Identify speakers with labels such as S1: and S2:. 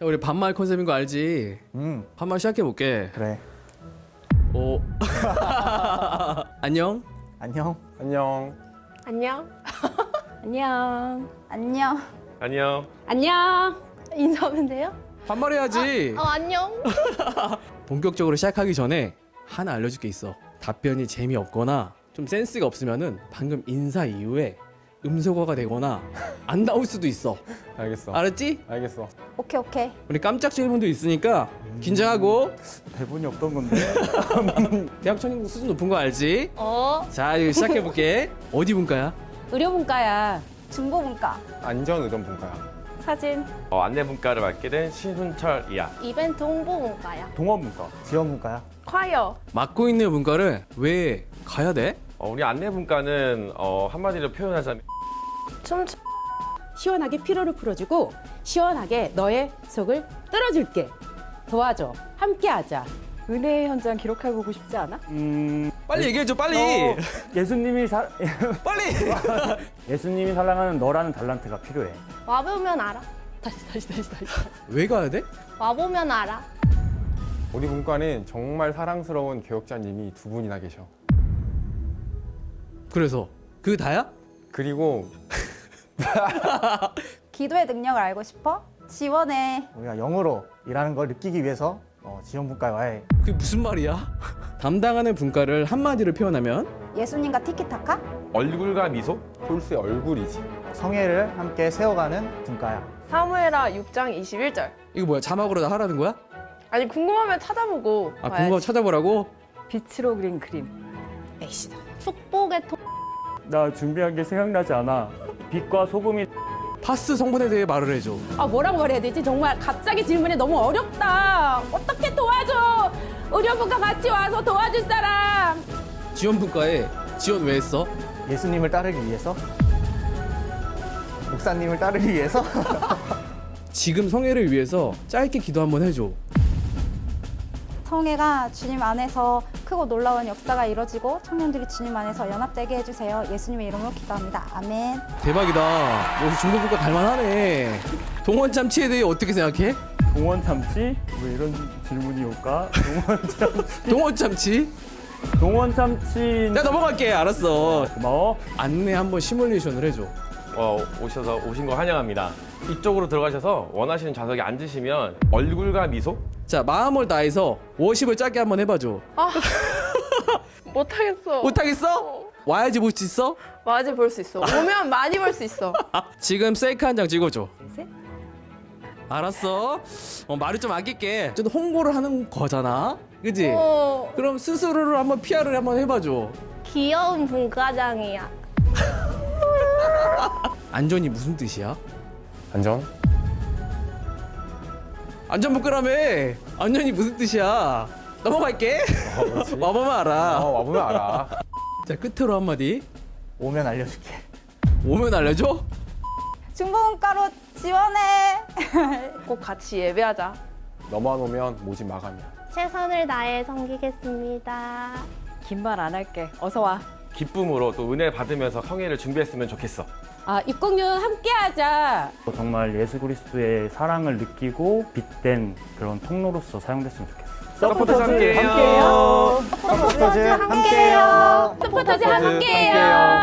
S1: 자, 우리 반말 컨셉인 거 알지?
S2: 음
S1: 반말 시작해 볼게.
S2: 그래
S1: 오. 안녕.
S2: 안녕
S3: 안녕.
S4: 안녕.
S5: 안녕.
S4: 안녕.
S3: 안녕.
S5: 안녕.
S4: 인사하면 돼요?
S1: 반말해야지.
S4: 어, 안녕.
S1: 본격적으로 시작하기 전에 하나 알려줄 게 있어. 답변이 재미없거나 좀 센스가 없으면은 방금 인사 이후에 음소거가 되거나 안 나올 수도 있어.
S3: 알겠어.
S1: 알았지?
S3: 알겠어.
S4: 오케이, 오케이.
S1: 우리 깜짝 질문도 있으니까 긴장하고
S2: 대본이 없던 건데
S1: 대학 천인국 수준 높은 거 알지?
S4: 어,
S1: 자, 이거 시작해 볼게. 어디 분과야?
S5: 의료분과야.
S4: 중고문과.
S3: 안전의존분과야.
S5: 사진.
S3: 어, 안내분과를 맡게 된 신훈철이야.
S4: 이벤트 홍보문과야.
S3: 동업분과.
S2: 지원문과야
S4: 콰이어.
S1: 맡고 있는 분과를 왜 가야 돼?
S3: 어, 우리 안내분과는 어, 한마디로 표현하자면
S4: 춤,
S5: 시원하게 피로를 풀어주고 시원하게 너의 속을 뚫어줄게. 도와줘. 함께하자. 은혜의 현장 기록해보고 싶지 않아?
S6: 음,
S1: 빨리 얘기해 줘, 빨리.
S6: 어, 예수님이 사,
S1: 빨리.
S6: 예수님이 사랑하는 너라는 달란트가 필요해.
S4: 와보면 알아. 다시, 다시, 다시, 다시.
S1: 왜 가야 돼?
S4: 와보면 알아.
S7: 우리 문과는 정말 사랑스러운 교역자님이 두 분이나 계셔.
S1: 그래서 그 다야?
S7: 그리고
S8: 기도의 능력을 알고 싶어? 지원해.
S2: 우리가 영어로 일하는 걸 느끼기 위해서 어, 지원문과에 와야 해
S1: 그게 무슨 말이야? 담당하는 분과를 한마디로 표현하면
S8: 예수님과 티키타카?
S3: 얼굴과 미소?
S7: 홀수의 얼굴이지.
S2: 성회를 함께 세워가는 분과야
S9: 사무엘하 6장 21절.
S1: 이거 뭐야? 자막으로 다 하라는 거야?
S9: 아니 궁금하면 찾아보고
S1: 아,
S9: 봐야지.
S1: 궁금하면 찾아보라고?
S5: 빛으로 그린 그림. 에이씨다.
S4: 축복의 통.
S6: 나 준비한 게 생각나지 않아. 빛과 소금이
S1: 파스 성분에 대해 말을 해줘.
S5: 아 뭐라고 말해야 되지? 정말 갑자기 질문이 너무 어렵다. 어떻게 도와줘? 의료분과 같이 와서 도와줄 사람.
S1: 지원 분과에 지원 왜 했어?
S2: 예수님을 따르기 위해서 목사님을 따르기 위해서
S1: 지금 성회를 위해서 짧게 기도 한번 해줘.
S8: 성회가 주님 안에서 크고 놀라운 역사가 이뤄지고 청년들이 주님 안에서 연합되게 해주세요. 예수님의 이름으로 기도합니다. 아멘.
S1: 대박이다. 역시 중국분과 갈만하네. 동원 참치에 대해 어떻게 생각해?
S6: 동원 참치? 왜 이런 질문이 올까? 동원 참치.
S1: 동원 참치?
S6: 동원 참치.
S1: 나 넘어갈게. 알았어.
S6: 고마워.
S1: 안내 한번 시뮬레이션을 해줘.
S3: 어, 오셔서 오신 거 환영합니다. 이쪽으로 들어가셔서 원하시는 좌석에 앉으시면 얼굴과 미소?
S1: 자, 마음을 다해서 워십을 짧게 한번 해봐줘.
S9: 못하겠어.
S1: 못하겠어? 와야지 볼 수 있어?
S9: 맞이 볼수 있어. 오면 많이 볼 수 있어.
S1: 지금 셀카 한 장 찍어줘. 알았어. 어, 말을 좀 아낄게. 좀 홍보를 하는 거잖아. 그지?
S4: 어,
S1: 그럼 스스로를 한번 PR을 한번 해봐줘.
S4: 귀여운 분과장이야.
S1: 안전이 무슨 뜻이야?
S7: 안전?
S1: 안전부끄라며. 안전이 무슨 뜻이야? 넘어갈게. 와보면 알아.
S7: 어, 와보면 알아.
S1: 자 끝으로 한마디.
S2: 오면 알려줄게
S1: 오면 알려줘.
S8: 중고문과로 지원해.
S9: 꼭 같이 예배하자.
S7: 너만 오면 모집 마감이야.
S4: 최선을 다해 섬기겠습니다.
S5: 긴 말 안 할게. 어서 와.
S3: 기쁨으로 또 은혜 받으면서 성회를 준비했으면 좋겠어.
S5: 아 입학년 함께하자.
S6: 정말 예수 그리스도의 사랑을 느끼고 빛된 그런 통로로서 사용됐으면 좋겠어.
S3: 서포터즈 함께해요.
S6: 함께해요.
S2: 서포터즈 함께해요
S5: 서포터즈 함께해요.
S7: 함께해요.